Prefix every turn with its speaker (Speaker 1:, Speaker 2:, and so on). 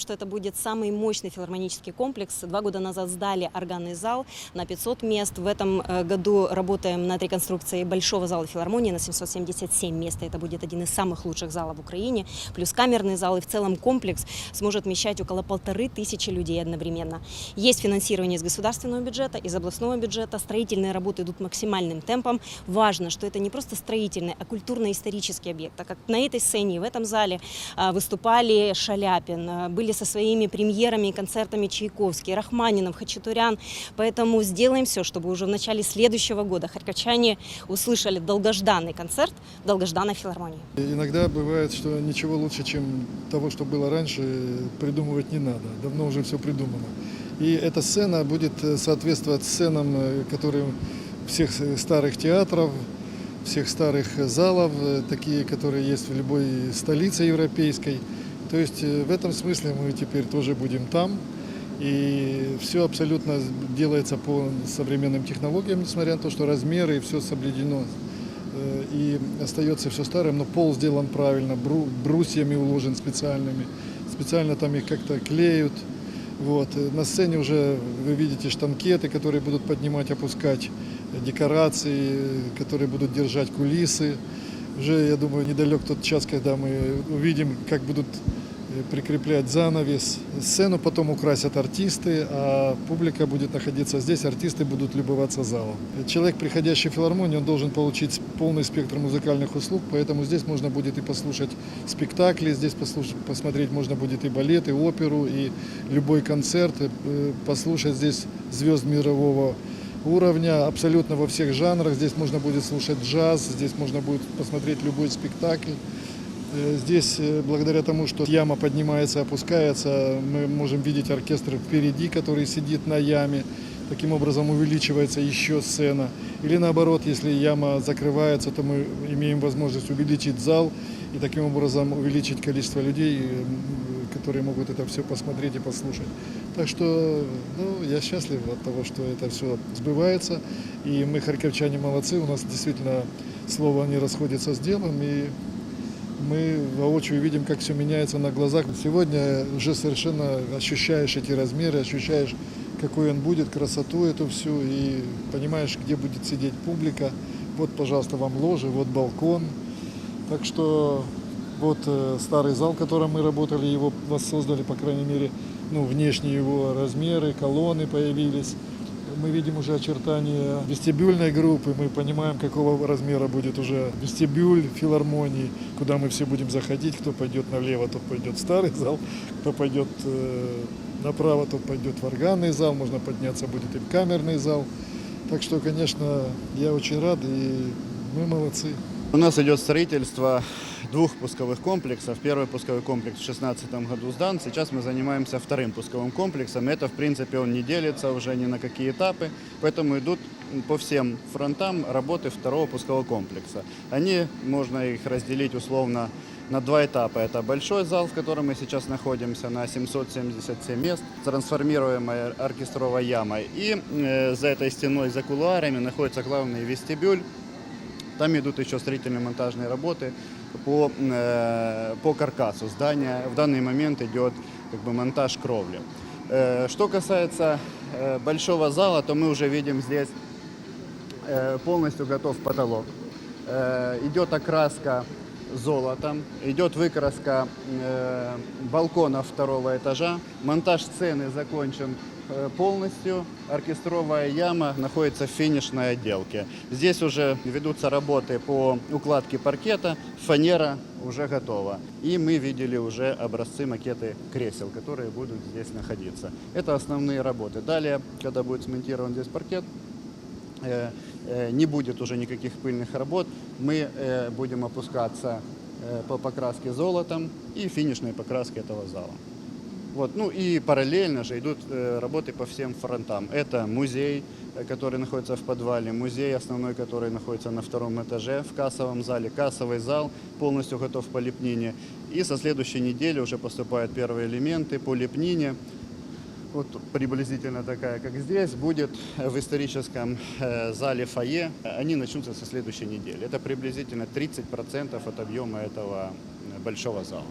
Speaker 1: что это будет самый мощный филармонический комплекс. Два года назад сдали органный зал на 500 мест. В этом э, году работаем над реконструкцией большого зала филармонии на 777 мест. Это будет один из самых лучших залов в Украине. Плюс камерный зал. И в целом комплекс сможет вмещать около полторы тысячи людей одновременно. Есть финансирование из государственного бюджета, из областного бюджета. Строительные работы идут максимальным темпом. Важно, что это не просто строительный, а культурно-исторический объект. Так как на этой сцене, в этом зале а, выступали Шаляпин, а, были со своими премьерами и концертами Чайковский, Рахманинов, Хачатурян. Поэтому сделаем все, чтобы уже в начале следующего года харьковчане услышали долгожданный концерт долгожданной филармонии.
Speaker 2: Иногда бывает, что ничего лучше, чем того, что было раньше, придумывать не надо. Давно уже все придумано. И эта сцена будет э, соответствовать сценам, э, которые всех э, старых театров, всех старых залов, такие, которые есть в любой столице европейской. То есть э, в этом смысле мы теперь тоже будем там. И все абсолютно делается по современным технологиям, несмотря на то, что размеры и все соблюдено. Э, И остается все старым, но пол сделан правильно, бру- брусьями уложен специальными. Специально там их как-то клеют. Вот. э, На сцене уже вы видите штанкеты, которые будут поднимать, опускать декорации, которые будут держать кулисы. Уже, я думаю, недалек тот час, когда мы увидим, как будут прикреплять занавес. Сцену потом украсят артисты, а публика будет находиться здесь, артисты будут любоваться залом. Человек, приходящий в филармонию, он должен получить полный спектр музыкальных услуг, поэтому здесь можно будет и послушать спектакли, здесь послушать, посмотреть можно будет и балет, и оперу, и любой концерт, и, э, послушать здесь звезд мирового уровня, абсолютно во всех жанрах. Здесь можно будет слушать джаз, здесь можно будет посмотреть любой спектакль. Э, Здесь, э, благодаря тому, что яма поднимается, опускается, мы можем видеть оркестр впереди, который сидит на яме. Таким образом увеличивается еще сцена. Или наоборот, если яма закрывается, то мы имеем возможность увеличить зал и таким образом увеличить количество людей, э, которые могут это все посмотреть и послушать. Так что ну, я счастлив от того, что это все сбывается. И мы, харьковчане, молодцы. У нас действительно слово не расходится с делом. И мы воочию видим, как все меняется на глазах. Сегодня уже совершенно ощущаешь эти размеры, ощущаешь, какой он будет, красоту эту всю, и понимаешь, где будет сидеть публика. Вот, пожалуйста, вам ложи, вот балкон. Так что вот э, старый зал, в котором мы работали, его воссоздали, по крайней мере, ну, внешние его размеры, колонны появились. Мы видим уже очертания вестибюльной группы, мы понимаем, какого размера будет уже вестибюль филармонии, куда мы все будем заходить, кто пойдет налево, тот пойдет в старый зал, кто пойдет э, направо, тот пойдет в органный зал, можно подняться будет и в камерный зал. Так что, конечно, я очень рад, и мы молодцы.
Speaker 3: У нас идет строительство двух пусковых комплексов. Первый пусковой комплекс в 2016 году сдан. Сейчас мы занимаемся вторым пусковым комплексом. Это, в принципе, он не делится уже ни на какие этапы. Поэтому идут по всем фронтам работы второго пускового комплекса. Они, можно их разделить условно на два этапа. Это большой зал, в котором мы сейчас находимся, на 777 мест, трансформируемая оркестровой ямой. И э, за этой стеной, за кулуарами находится главный вестибюль, там идут еще строительные монтажные работы по, э, по каркасу здания. В данный момент идет как бы, монтаж кровли. Э, что касается э, большого зала, то мы уже видим здесь полностью готов потолок. Идет окраска золотом, идет выкраска э, балкона второго этажа, монтаж сцены закончен э, полностью, оркестровая яма находится в финишной отделке. Здесь уже ведутся работы по укладке паркета, фанера уже готова. И мы видели уже образцы макеты кресел, которые будут здесь находиться. Это основные работы. Далее, когда будет смонтирован здесь паркет, не будет уже никаких пыльных работ. Мы э, будем опускаться э, по покраске золотом и финишной покраске этого зала. Вот. Ну и параллельно же идут э, работы по всем фронтам. Это музей, э, который находится в подвале, музей основной, который находится на втором этаже в кассовом зале, кассовый зал полностью готов по лепнине. И со следующей недели уже поступают первые элементы по лепнине вот приблизительно такая, как здесь, будет в историческом э, зале фойе. Они начнутся со следующей недели. Это приблизительно 30% от объема этого э, большого зала.